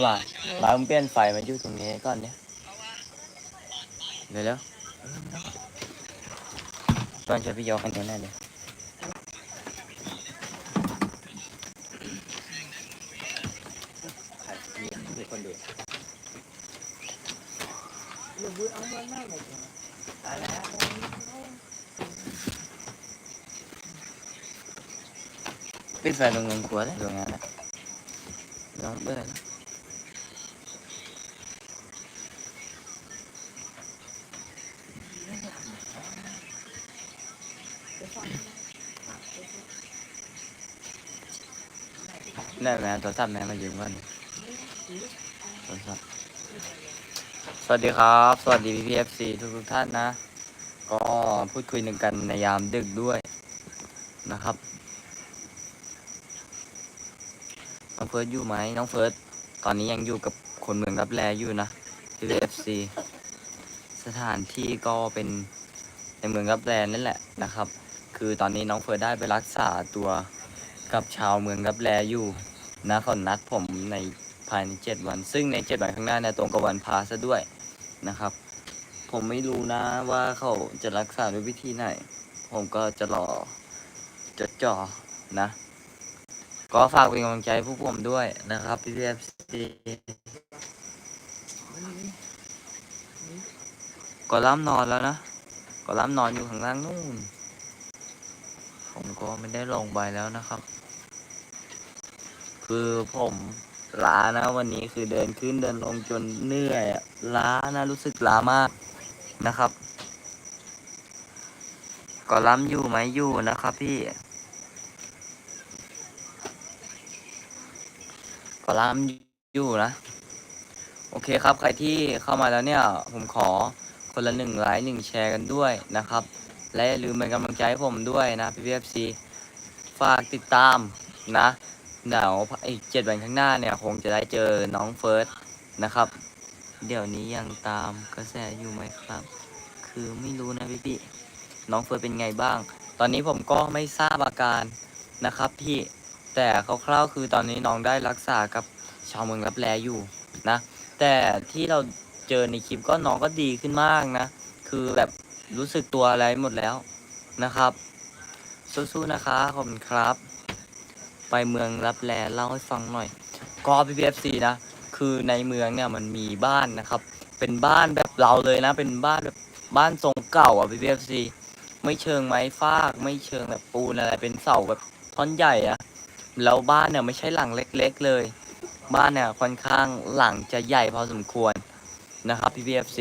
ก็มามามึงเปลี่ยนไฟมาอยู่ตรงนี้ก่อนเนี่ยเดี๋ยวเร็วก่อนจะพี่ยกอันนี้แน่เลยมีคนดูปิดไฟตรงนู้นกลัวเลยตรงนั้นนะน้องเบื่อ ได้ไหมโทรศัพท์แม่มายืมก่อนโทรศัพท์สวัสดีครับ สวัสดีพี่พีเอฟซีทุกทุกๆท่านนะ ก็พูดคุยหนึ่งกันในยามดึกด้วยนะครับ น้องเฟิร์สอยู่ไหมน้องเฟิร์สตอนนี้ยังอยู่กับคนเมืองรับแลอยู่นะที่เอฟซีสถานที่ก็เป็นในเมืองรับแลนั่นแหละนะครับ คือตอนนี้น้องเฟิร์สได้ไปรักษาตัวกับชาวเมืองรับแลอยู่ นะเขานัดผมในภายในเจ็ดวัน ซึ่งในเจ็ดวันข้างหน้าเนี่ยตรงกับวันพาซะด้วยนะครับ ผมไม่รู้นะว่าเขาจะรักษาด้วยวิธีไหน ผมก็จะรอจดจ่อนะ ก็ฝากเป็นกำลังใจพวกผมด้วยนะครับพี่เอฟซีก็ล้ำนอนแล้วนะก็ล้ำนอนอยู่ข้างล่างนู่น ผมก็ไม่ได้ลงไปแล้วนะครับ คือผมล้านะวันนี้คือเดินขึ้นเดินลงจนเหนื่อยล้านะรู้สึกล้ามากนะครับ ก็ล้ำอยู่ไหมอยู่นะครับพี่ก็ล่ามอยู่นะ โอเคครับใครที่เข้ามาแล้วเนี่ย ผมขอคนละหนึ่งไลค์หนึ่งแชร์กันด้วยนะครับ และอย่าลืมเป็นกำลังใจให้ผมด้วยนะพี่พีเอฟซีฝากติดตามนะ เดี๋ยวอีกเจ็ดวันข้างหน้าเนี่ย คงจะได้เจอน้องเฟิร์สนะครับ เดี๋ยวนี้ยังตามกระแสอยู่ไหมครับ คือไม่รู้นะพี่พี่น้องเฟิร์สเป็นไงบ้าง ตอนนี้ผมก็ไม่ทราบอาการนะครับพี่แต่คร่าวๆคือตอนนี้น้องได้รักษากับชาวเมืองรับแลอยู่นะ แต่ที่เราเจอในคลิปก็น้องก็ดีขึ้นมากนะ คือแบบรู้สึกตัวอะไรหมดแล้วนะครับสู้ๆนะคะขอบคุณครับ ไปเมืองรับแลเล่าให้ฟังหน่อย ก็พีพีเอฟซีนะ คือในเมืองเนี่ยมันมีบ้านนะครับ เป็นบ้านแบบเราเลยนะ เป็นบ้านแบบบ้านทรงเก่าอะพีพีเอฟซีไม่เชิงไม้ฟาก ไม่เชิงแบบปูนอะไร เป็นเสาแบบท่อนใหญ่อะแล้วบ้านเนี่ยไม่ใช่หลังเล็ก ๆ เลย บ้านเนี่ยค่อนข้างหลังจะใหญ่พอสมควรนะครับ PPFC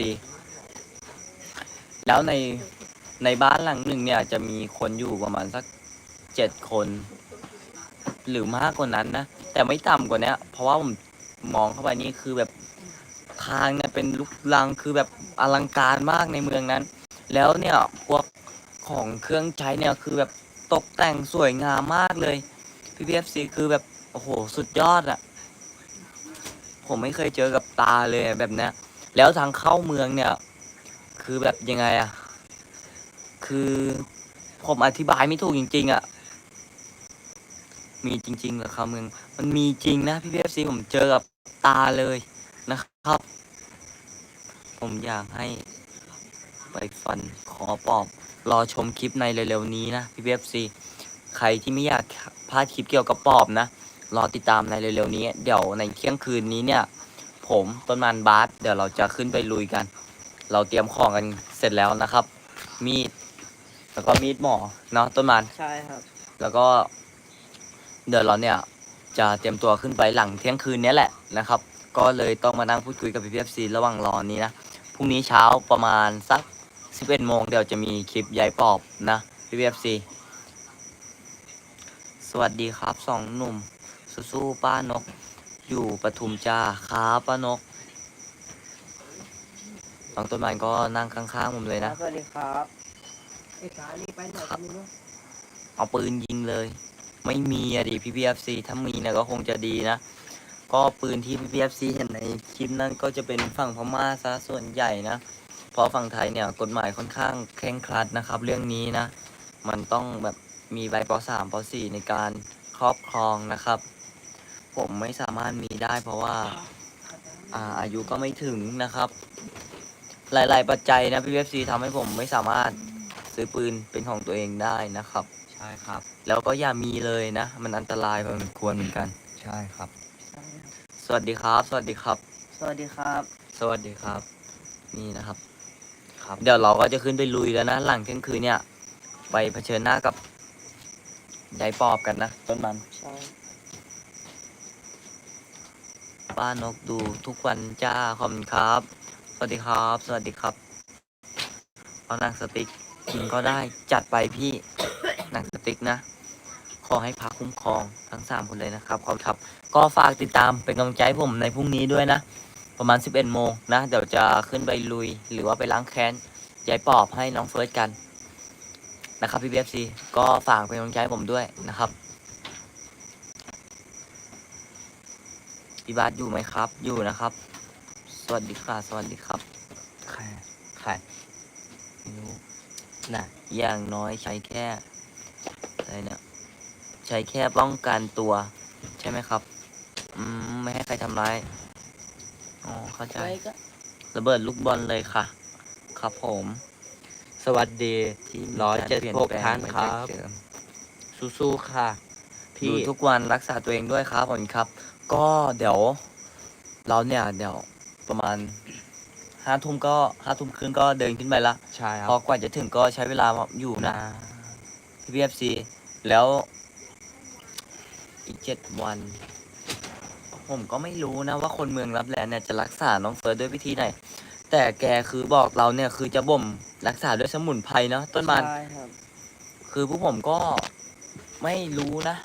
แล้วในในบ้านหลังหนึ่งเนี่ยจะมีคนอยู่ประมาณสักเจ็ดคน หรือมากกว่านั้นนะ แต่ไม่ต่ำกว่านี้เพราะว่าผมมองเข้าไปนี่คือแบบทางเนี่ยเป็นลุกลังคือแบบอลังการมากในเมืองนั้น แล้วเนี่ยพวกของเครื่องใช้เนี่ยคือแบบตกแต่งสวยงามมากเลย PPFC คือแบบโอ้โหสุดยอดอะผมไม่เคยเจอกับตาเลยแบบเนี้ยแล้วทางเข้าเมืองเนี่ย คือแบบยังไงอะคือผมอธิบายไม่ถูกจริงๆอะ มีจริงๆเหรอครับเมือง มันมีจริงนะ PPFC ผมเจอกับตาเลยนะครับ ผมอยากให้ไปฟันขอปอบ รอชมคลิปในเร็วๆนี้นะ PPFC ใครที่ไม่อยากพลาดคลิปเกี่ยวกับปอบนะ รอติดตามในเร็วๆนี้ เดี๋ยวในเที่ยงคืนนี้เนี่ย ผมต้นมันบาสเดี๋ยวเราจะขึ้นไปลุยกัน เราเตรียมของกันเสร็จแล้วนะครับ มีดแล้วก็มีดหมอเนาะต้นมันใช่ครับ แล้วก็ เดี๋ยวเราเนี่ยจะเตรียมตัวขึ้นไปหลังเที่ยงคืนนี้แหละนะครับ ก็เลยต้องมานั่งพูดคุยกับพี่พีเอฟซีระหว่างรอนี้นะพรุ่งนี้เช้าประมาณสัก 11โมงเดี๋ยวจะมีคลิปยายปอบนะพี่พีเอฟซีสวัสดีครับสองหนุ่มสู้ๆป้านก อยู่ปทุมจ้าครับป้านกน้องต้นไม้ก็นั่งข้างๆผมเลยนะสวัสดีครับไอ้สาลีไปไหนกันไม่รู้เอาปืนยิงเลย ไม่มีอะดิพี่พีเอฟซีถ้ามีนี่ยก็คงจะดีนะ ก็ปืนที่พี่พีเอฟซีเห็นในคลิปนั้นก็จะเป็นฝั่งพม่าซะส่วนใหญ่นะเพราะฝั่งไทยเนี่ยกฎหมายค่อนข้างเคร่งครัดนะครับ เรื่องนี้นะ มันต้องแบบมีใบป .3 ป .4 ในการครอบครองนะครับ ผมไม่สามารถมีได้ เพราะว่าอาอายุก็ไม่ถึงนะครับ หลาย ๆ ปัจจัยนะพี่เอฟซีทำให้ผมไม่สามารถซื้อปืนเป็นของตัวเองได้นะครับ ใช่ครับ แล้วก็อย่ามีเลยนะ มันอันตรายพอสมควรเหมือนกัน ใช่ครับ สวัสดีครับ สวัสดีครับ สวัสดีครับ สวัสดีครับ นี่นะครับ ครับ เดี๋ยวเราก็จะขึ้นไปลุยแล้วนะ หลังเที่ยงคืนเนี่ย ไปเผชิญหน้ากับยายปอบกันนะต้นมัน ใช่ ป้านกดูทุกวันจ้าขอบคุณครับ สวัสดีครับ สวัสดีครับ เอาหนังสติ๊กจริงก็ได้ จัดไปพี่หนังส ติ๊กนะ ขอให้พักคุ้มครองทั้งสามคนเลยนะครับขอบคุณครับ ก็ฝากติดตามเป็นกำลังใจให้ผมในพรุ่งนี้ด้วยนะ ประมาณ 11โมงนะ เดี๋ยวจะขึ้นไปลุย หรือว่าไปล้างแค้นยายปอบให้น้องเฟิร์สกันนะครับพี่เบฟซีก็ฝากเป็นกำลังใจให้ผมด้วยนะครับพี่บาสอยู่ไหมครับ อยู่นะครับ สวัสดีค่ะสวัสดีครับใครใครไม่รู้น่ะอย่างน้อยใช้แค่อะไรเนี่ย ใช้แค่ป้องกันตัว ใช่ไหมครับ อืม ไม่ให้ใครทำร้าย อ๋อ เข้าใจ ไว้ก็ระเบิดลูกบอลเลยค่ะ ครับผม สวัสดีที่มีร้อยการเจ็ดปลี่หกแปลงท่านไปครับจากเดิมสู้ๆค่ะพี่ดูทุกวันรักษาตัวเองด้วยครับผมครับ ก็เดี๋ยว เราเนี่ยเดี๋ยวประมาณห้าทุ่มก็ห้าทุ่มครึ่งก็เดินขึ้นไปละ ใช่ครัพอกว่าจะถึงก็ใช้เวลาอยู่นะนะพี่พีเอฟซีแล้วอีก เจ็ดวัน ผมก็ไม่รู้นะว่าคนเมืองรับแลเนี่ยจะรักษาน้องเฟิร์สด้วยวิธีไหน แต่แกคือบอกเราเนี่ยคือจะบ่มรักษาด้วยสมุนไพรเนาะต้นมัน ใช่ครับ คือพวกผมก็ไม่รู้นะ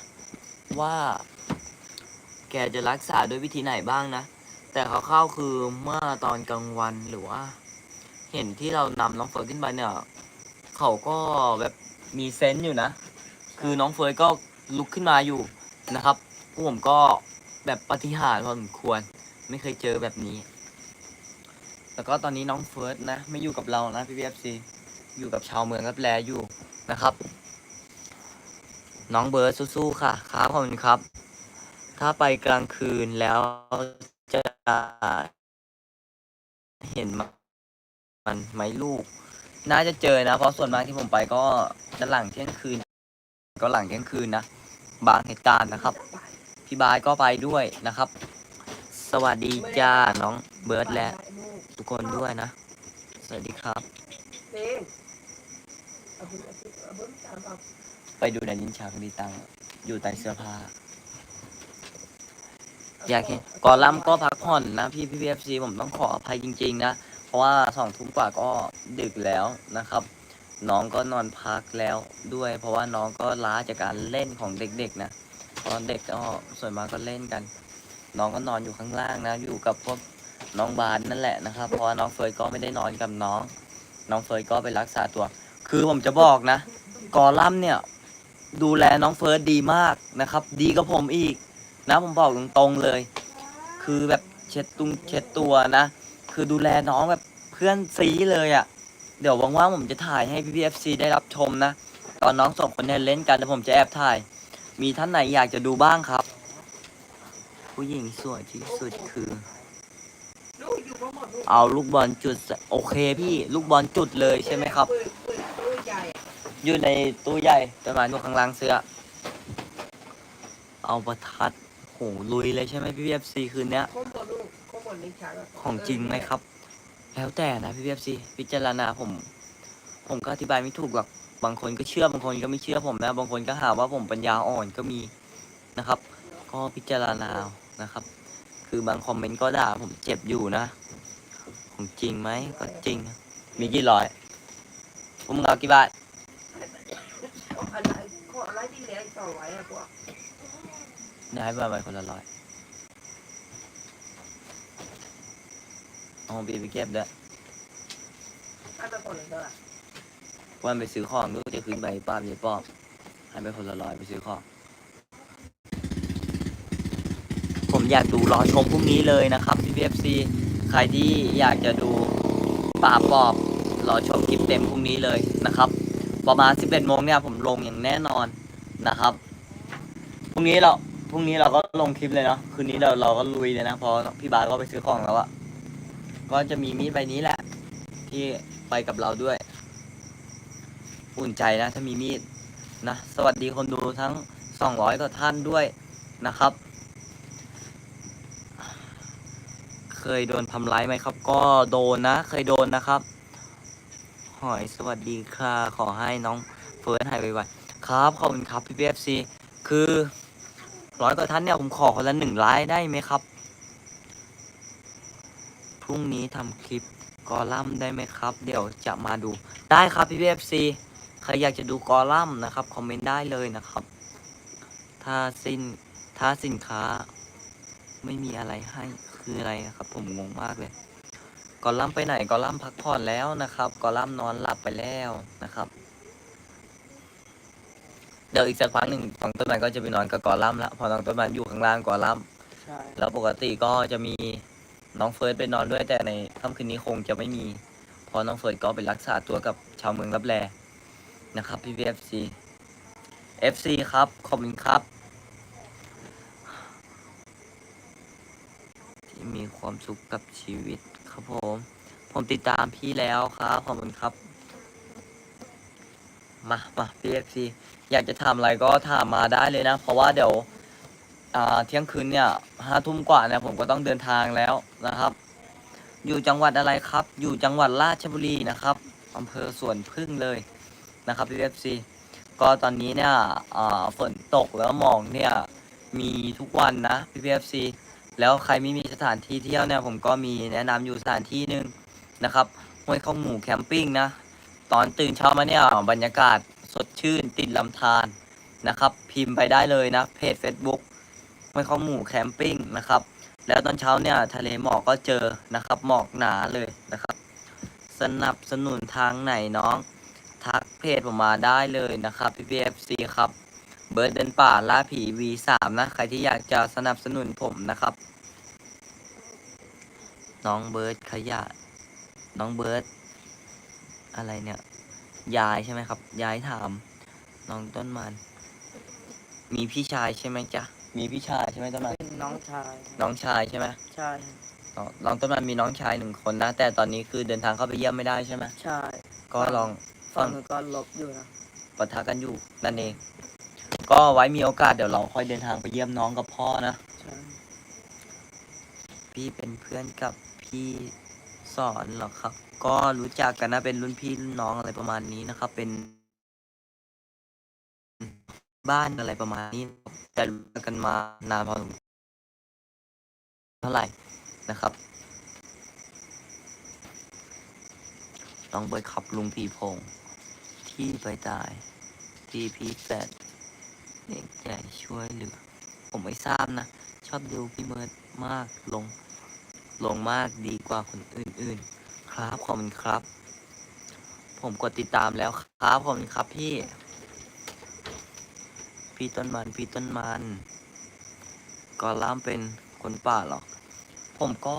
ว่า แกจะรักษาด้วยวิธีไหนบ้างนะ แต่เขาเข้าวๆคือเมื่อตอนกลางวันหรือว่า เห็นที่เรานำน้องเฟิร์สขึ้นไปเนี่ย เขาก็แบบมีเซนส์อยู่นะ คือน้องเฟิร์สก็ลุกขึ้นมาอยู่ นะครับพวกผมก็แบบปฏิหารพอสมควร ไม่เคยเจอแบบนี้ แล้วก็ตอนนี้น้องเฟิร์สนะ ไม่อยู่กับเรานะพี่พีเอฟซีอยู่กับชาวเมืองรับแลอยู่นะครับ น้องเบิร์ดสู้ๆค่ะครับขอบคุณครับ ถ้าไปกลางคืนแล้วจะเห็นมันไหมลูก น่าจะเจอนะ เพราะส่วนมากที่ผมไปก็จะหลังเที่ยงคืน ก็หลังเที่ยงคืนนะ บางเหตุการณ์นะครับ พี่บายก็ไปด้วยนะครับ สวัสดีจ้าน้องเบิร์ดและทุกคนด้วยนะ สวัสดีครับ ไปดูในลิ้นชักดีตังอยู่ใต้เสื้อผ้าอยากเห็นกอลัมก็พักผ่อนนะพี่พี่พีเอฟซีผมต้องขออภัยจริง ๆ นะ เพราะว่าสองทุ่มกว่าก็ดึกแล้วนะครับ น้องก็นอนพักแล้วด้วย เพราะว่าน้องก็ล้าจากการเล่นของเด็กๆนะตอนเด็กก็ส่วนมากก็เล่นกัน น้องก็นอนอยู่ข้างล่างนะ อยู่กับพวกน้องบานนั่นแหละนะครับ เพราะว่าน้องเฟยก็ไม่ได้นอนกับน้อง น้องเฟยก็ไปรักษาตัว คือผมจะบอกนะ กอลัมเนี่ย ดูแลน้องเฟิร์สดีมากนะครับ ดีกับผมอีก นะผมบอกตรงๆเลย คือแบบเช็ดตุงเช็ดตัวนะ คือดูแลน้องแบบเพื่อนซีเลยอะ่ะ เดี๋ยวว่างๆผมจะถ่ายให้พี่พีเอฟซีได้รับชมนะ ตอนน้องสองคนเนี่ยเล่นกันแล้วผมจะแอบถ่าย มีท่านไหนอยากจะดูบ้างครับ ผู้หญิงสวยที่สุดคือ เอาลูกบอลจุดโอเคพี่ลูกบอลจุดเลยใช่ไหมครับ อยู่ในตู้ใหญ่ประมาณอยู่ข้างล่างเสื้อ เอาประทัดโหลุยเลยใช่ไหมพี่พีเอฟซีคืนเนี้ย ของจริงไหมครับ แล้วแต่นะพี่เอฟซีพิจารณาผม ผมก็อธิบายไม่ถูกหรอกบางคนก็เชื่อบางคนก็ไม่เชื่อผมนะ บางคนก็หาว่าผมปัญญาอ่อนก็มีนะครับ ก็พิจารณาเอานะครับ คือบางคอมเมนต์ก็ด่าผมเจ็บอยู่นะของจริงไหมก็จริง มีกี่ร้อยผมงเอากี่บาทเอาอะไรขออะไรที่เหลืออีกสองร้อยอะพวกได้บาทไปคนละร้อย เอาบีไปเก็บด้วยให้ไปคนละเท่าไหร่วันไปซื้อของดูจะขึ้นไปป้าพี่ป้อมให้ไปคนละร้อยไปซื้อของ ผมอยากดูรอชมพรุ่งนี้เลยนะครับพี่พีเอฟซีใครที่อยากจะดูป่าปอบรอชมคลิปเต็มพรุ่งนี้เลยนะครับ ประมาณ 11โมงเนี่ยผมลงอย่างแน่นอนนะครับพรุ่งนี้เราพรุ่งนี้เราก็ลงคลิปเลยเนาะคืนนี้เราเราก็ลุยเลยนะเพอพี่บาสก็ไปซื้อของแล้วอะ ก็จะมีมีดใบนี้แหละ ที่ไปกับเราด้วย อุ่นใจนะ ถ้ามีมีดนะ สวัสดีคนดูทั้ง 200กว่าท่านด้วยนะครับ เคยโดนทำร้ายไหมครับ ก็โดนนะ เคยโดนนะครับ หอยสวัสดีค่ะ ขอให้น้องเฟิร์สหายไวๆครับ ขอบคุณครับพี่พีเอฟซีคือร้อยกว่าท่านเนี่ยผมขอคนละหนึ่งไลค์ได้ไหมครับ พรุ่งนี้ทำคลิปกอลัมน์ได้ไหมครับ เดี๋ยวจะมาดูได้ครับพี่พีเอฟซีใครอยากจะดูกอลัมน์นะครับคอมเมนต์ได้เลยนะครับ ถ้าสิ้นถ้าสินค้า ไม่มีอะไรให้คืออะไรนะครับ ผมงงมากเลยกอลัมน์ไปไหนกอลัมน์พักผ่อนแล้วนะครับกอลัมน์นอนหลับไปแล้วนะครับ เดี๋ยวอีกสักพักหนึ่งน้องต้นไม้ก็จะไปนอนกับกอลัมน์ละเพอน้องต้นไม้อยู่ข้างล่างกอลัมน์ใช่ แล้วปกติก็จะมี น้องเฟิร์สไปนอนด้วยแต่ในค่ำคืนนี้คงจะไม่มีเพราะน้องเฟิร์สก็ไปรักษาตัวกับชาวเมืองรับแลนะครับพี่พีเอฟซีเอฟซีครับขอบคุณครับ ที่มีความสุขกับชีวิตครับผม ผมติดตามพี่แล้วครับขอบคุณครับ มามาพี่เอฟซีอยากจะทำอะไรก็ถามมาได้เลยนะ เพราะว่าเดี๋ยว อ่าเที่ยงคืนเนี่ยห้าทุ่มกว่าเนี่ยผมก็ต้องเดินทางแล้วนะครับ อยู่จังหวัดอะไรครับ อยู่จังหวัดราชบุรีนะครับอำเภอสวนพึ่งเลยนะครับพี่เอฟซีก็ตอนนี้เนี่ยฝนตกแล้วหมอกเนี่ยมีทุกวันนะพี่เอฟซีแล้วใครไม่มีสถานที่เที่ยวเนี่ยผมก็มีแนะนำอยู่สถานที่หนึ่งนะครับห้วยข้าวหมูแคมปิ้งนะ ตอนตื่นเช้ามาเนี่ยบรรยากาศสดชื่นติดลำธารนะครับ พิมพ์ไปได้เลยนะเพจ Facebook ห้วยข้าหมู่แคมปิ้งนะครับ แล้วตอนเช้าเนี่ยทะเลหมอกก็เจอนะครับ หมอกหนาเลยนะครับ สนับสนุนทางไหนน้อง ทักเพจผมมาได้เลยนะครับ PPFC ครับเบิร์ดเดินป่าล่าผี V3 นะใครที่อยากจะสนับสนุนผมนะครับ น้องเบิร์ดขยะ น้องเบิร์ดอะไรเนี่ย ยายใช่ไหมครับ ยายถาม น้องต้นมัน มีพี่ชายใช่ไหมจ๊ะ มีพี่ชายใช่ไหมต้นมันเป็นน้องชายน้องชายใช่ไหมใช่น้องน้องต้นมันมีน้องชายหนึ่งคนนะ แต่ตอนนี้คือเดินทางเข้าไปเยี่ยมไม่ได้ใช่ไหมใช่ก็ลองฝั่ฟังงนู้นก็ลบอยู่นะปะทะกันอยู่นั่นเอง ก็ไว้มีโอกาสเดี๋ยวเราค่อยเดินทางไปเยี่ยมน้องกับพ่อนะ ใช่พี่เป็นเพื่อนกับพี่สอนเหรอครับ ก็รู้จักกันนะเป็นรุ่นพี่รุ่นน้องอะไรประมาณนี้นะครับ เป็น บ้านอะไรประมาณนี้แต่รู้กันมานานพอสมเท่าไหร่นะครับต้องไปขับลุงผีพง ที่ไปตาย ที่พีแปดเด็กใหญ่ช่วยเหลือ ผมไม่ทราบนะ ชอบดูพี่เมิร์ดมากลง ลงมากดีกว่าคนอื่นๆ ครับขอบคุณครับ ผมกดติดตามแล้วครับขอบคุณครับพี่ พี่ต้นมันพี่ต้นมันกอลัมน์เป็นคนป่าหรอก ผมก็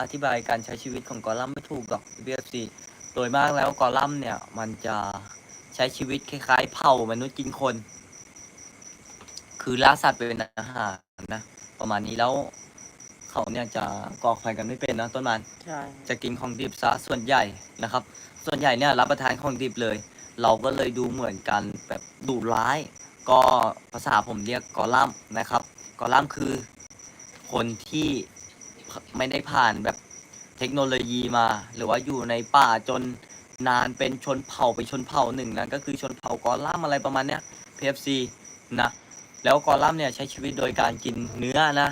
อธิบายการใช้ชีวิตของกอลัมน์ไม่ถูกหรอก BFC โดยมากแล้วกอลัมน์เนี่ย มันจะใช้ชีวิตคล้ายๆ เผ่ามนุษย์กินคน คือล่าสัตว์เป็นอาหารนะประมาณนี้แล้วเขาเนี่ยจะก่อไฟกันไม่เป็นนะต้นมันใช่จะกินของดิบซะส่วนใหญ่นะครับ ส่วนใหญ่เนี่ยรับประทานของดิบเลย เราก็เลยดูเหมือนกันแบบดุร้าย ก็ภาษาผมเรียกกอลัมน์นะครับ กอลัมน์คือคนที่ไม่ได้ผ่านแบบเทคโนโลยีมา หรือว่าอยู่ในป่าจนนานเป็นชนเผ่าไปชนเผ่าหนึ่งนะก็คือชนเผ่ากอลัมน์อะไรประมาณเนี้ย PFC นะแล้วกอลัมน์เนี่ยใช้ชีวิตโดยการกินเนื้อนะ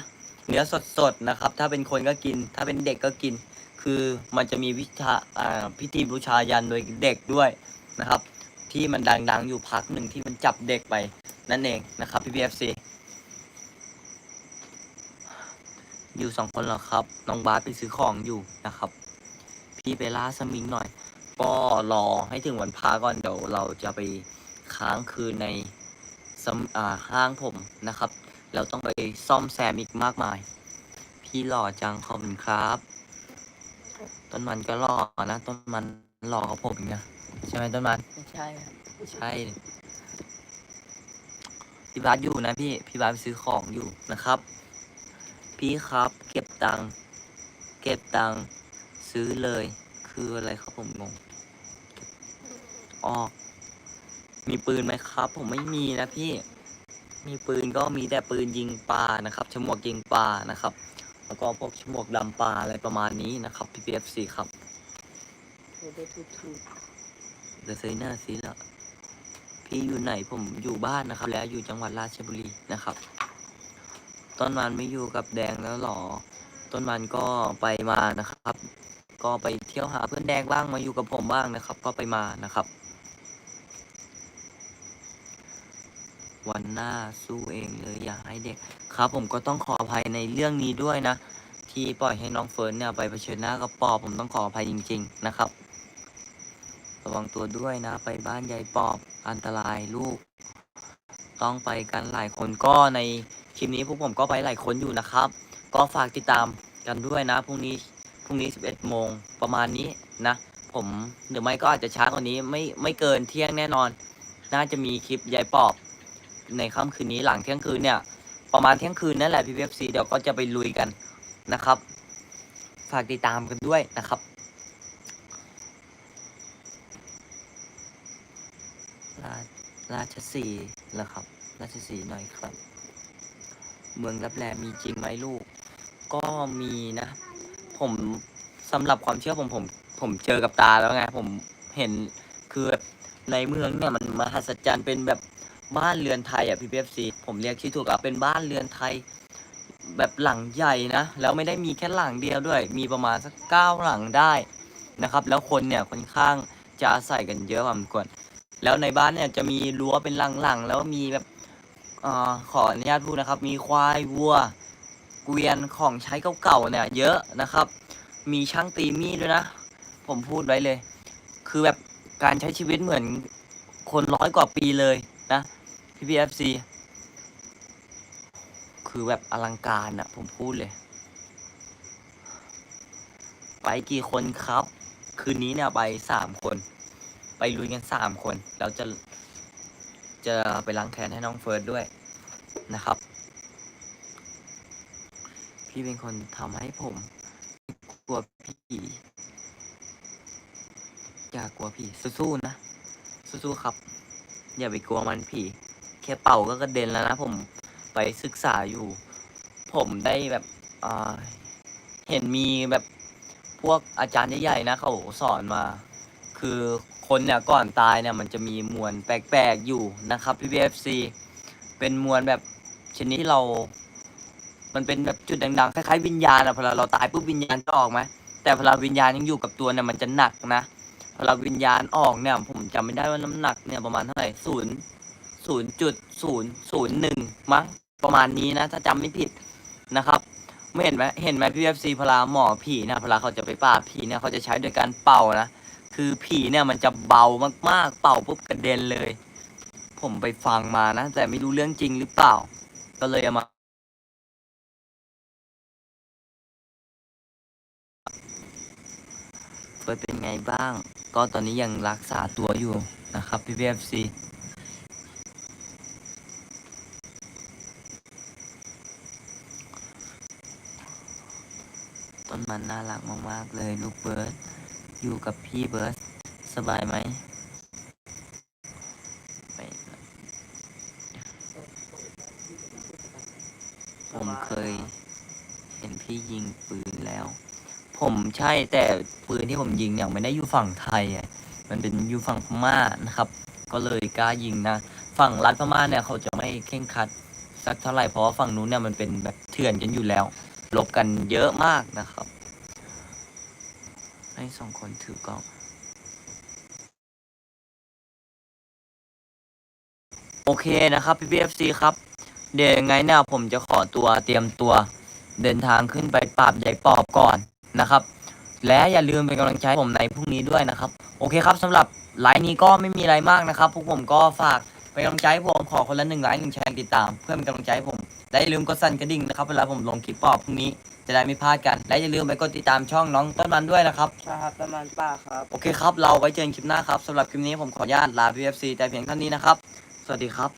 เนื้อสดๆนะครับ ถ้าเป็นคนก็กิน ถ้าเป็นเด็กก็กิน คือมันจะมีวิชาอ่าพิธีบูชายันโดยเด็กด้วยนะครับ ที่มันดังๆอยู่พักหนึ่งที่มันจับเด็กไป นั่นเองนะครับพี่พีเอฟซีอยู่สองคนเหรอครับ น้องบาสไปซื้อของอยู่นะครับ พี่ไปล่าสมิงหน่อย ก็รอให้ถึงวันพาก่อนเดี๋ยวเราจะไปค้างคืนในสำอ่าห้างผมนะครับ เราต้องไปซ่อมแซมอีกมากมาย พี่หล่อจังขอบคุณครับ ต้นมันก็หล่อนะ ต้นมันหล่อกับผมอีกนะใช่ไหมต้นมัน ไม่ใช่ครับ ใช่ พี่บาสอยู่นะพี่ พี่บาสไปซื้อของอยู่นะครับ พี่ครับ เก็บตังค์เก็บตังค์ซื้อเลย คืออะไรครับผมงงเก็บออก มีปืนไหมครับ ผมไม่มีนะพี่ มีปืนก็มีแต่ปืนยิงปลานะครับฉมวกยิงปลานะครับ แล้วก็พวกฉมวกดำปลาอะไรประมาณนี้นะครับ PPFC ครับ เดี๋ยวได้ทุกเดซเนอร์ซีละ พี่อยู่ไหนผมอยู่บ้านนะครับ แล้วอยู่จังหวัดราชบุรีนะครับ ต้นมันไม่อยู่กับแดงแล้วหรอ ต้นมันก็ไปมานะครับ ก็ไปเที่ยวหาเพื่อนแดงบ้างมาอยู่กับผมบ้างนะครับ ก็ไปมานะครับ วันหน้าสู้เองเลยอย่าให้เด็กครับ ผมก็ต้องขออภัยในเรื่องนี้ด้วยนะ ที่ปล่อยให้น้องเฟิร์นเนี่ยไปเผชิญหน้ากับปอบผมต้องขออภัยจริง ๆ นะครับ ระวังตัวด้วยนะ ไปบ้านยายปอบอันตรายลูก ต้องไปกันหลายคนก็ในคลิปนี้พวกผมก็ไปหลายคนอยู่นะครับ ก็ฝากติดตามกันด้วยนะพรุ่งนี้พรุ่งนี้ 11 โมงประมาณนี้นะ ผมหรือไม่ก็อาจจะช้ากว่านี้ไม่ไม่เกินเที่ยงแน่นอน น่าจะมีคลิปยายปอบ ในค่ำคืนนี้หลังเที่ยงคืนเนี่ย ประมาณเที่ยงคืนนั่นแหละพี่เวฟซีเดี๋ยวก็จะไปลุยกันนะครับ ฝากติดตามกันด้วยนะครับ ราชสีห์เหรอครับ ราชสีห์หน่อยครับ เมืองรับแลมีจริงไหมลูก ก็มีนะ ผมสำหรับความเชื่อผมผมผมเจอกับตาแล้วไง ผมเห็นคือแบบในเมืองเนี่ยมันมหัศจรรย์เป็นแบบบ้านเรือนไทยอะพี่พีเอฟซีผมเรียกชื่อถูกอะเป็นบ้านเรือนไทย แบบหลังใหญ่นะ แล้วไม่ได้มีแค่หลังเดียวด้วย มีประมาณสักเก้าหลังได้นะครับ แล้วคนเนี่ยค่อนข้างจะอาศัยกันเยอะพอสมควร แล้วในบ้านเนี่ยจะมีรั้วเป็นหลังๆแล้วมีแบบออขออนุญาตพูดนะครับ มีควายวัว เกวียนของใช้เก่าๆเนี่ย เยอะนะครับ มีช่างตีมีดด้วยนะ ผมพูดไว้เลย คือแบบการใช้ชีวิตเหมือนคนร้อยกว่าปีเลยนะพี่พีเอฟซีคือแบบอลังการอะผมพูดเลย ไปกี่คนครับ คืนนี้เนี่ยไปสามคน ไปลุยกันสามคน แล้วจะ จะไปล้างแค้นให้น้องเฟิร์สด้วยนะครับ พี่เป็นคนทำให้ผมกลัวผีอย่ากลัวผีสู้ๆนะ สู้ๆครับ อย่าไปกลัวมันผีแค่เป่าก็กระเด็นแล้วนะผมไปศึกษาอยู่ ผมได้แบบเห็นมีแบบพวกอาจารย์ใหญ่ๆนะเขาสอนมา คือ คนเนี่ยก่อนตายเนี่ยมันจะมีมวลแปลกๆอยู่นะครับพี่ BFC เป็นมวลแบบชนิดที่เรา มันเป็นแบบจุดดังๆคล้ายๆวิญญาณอะพอเราตายปุ๊บวิญญาณจะออกไหมแต่พอเราวิญญาณยังอยู่กับตัวเนี่ยมันจะหนักนะพอเราวิญญาณออกเนี่ยผมจำไม่ได้ว่าน้ำหนักเนี่ยประมาณเท่าไหร่ศูนย์ศูนย์จุดศูนย์ศูนย์หนึ่งมั้งประมาณนี้นะถ้าจำไม่ผิดนะครับไม่เห็นไหมเห็นไหมพี่เอฟซีพลาหมอผีนะพลาเขาจะไปป่าบผีเนี่ยเขาจะใช้โดยการเป่านะ คือผีเนี่ยมันจะเบามากๆ เป่าปุ๊บกระเด็นเลย ผมไปฟังมานะ แต่ไม่รู้เรื่องจริงหรือเปล่า ก็เลยเอามาเฟิร์สเป็นไงบ้าง ก็ตอนนี้ยังรักษาตัวอยู่นะครับพี่พีเอฟซีต้นมันน่ารักมากๆเลยลูกเบิร์ด อยู่กับพี่เบิร์ดสบายไหมไม่ผมเคย เห็นพี่ยิงปืนแล้ว ผมใช่แต่ปืนที่ผมยิงเนี่ยไม่ได้อยู่ฝั่งไทยอะมันเป็นอยู่ฝั่งพม่านะครับ ก็เลยกล้ายิงนะ ฝั่งรัฐพม่าเนี่ยเขาจะไม่เข่งคัดสักเท่าไหร่เพราะว่าฝั่งนู้นเนี่ยมันเป็นแบบเถื่อนกันอยู่แล้วลบกันเยอะมากนะครับ ให้สองคนถือกล้อง โอเคนะครับพี่พีเอฟซีครับ เดี๋ยวยังไงเนี่ยผมจะขอตัวเตรียมตัวเดินทางขึ้นไปปราบใหญ่ปอบก่อนนะครับ และอย่าลืมเป็นกำลังใจผมในพรุ่งนี้ด้วยนะครับ โอเคครับสำหรับไลน์นี้ก็ไม่มีอะไรมากนะครับ พวกผมก็ฝากเป็นกำลังใจผมขอคนละหนึ่งไลน์หนึ่งแชร์ติดตาม เพื่อเป็นกำลังใจผมและอย่าลืมกดสั่นกระดิ่งนะครับเวลาผมลงคลิปปอบพรุ่งนี้ จะได้ไม่พลาดกัน และอย่าลืมไปกดติดตามช่องน้องต้นมันด้วยนะครับใช่ครับประมาณป้าครับ โอเคครับ เราไว้เจอกันคลิปหน้าครับสำหรับคลิปนี้ผมขออนุญาตลา PFC แต่เพียงเท่านี้นะครับ สวัสดีครับ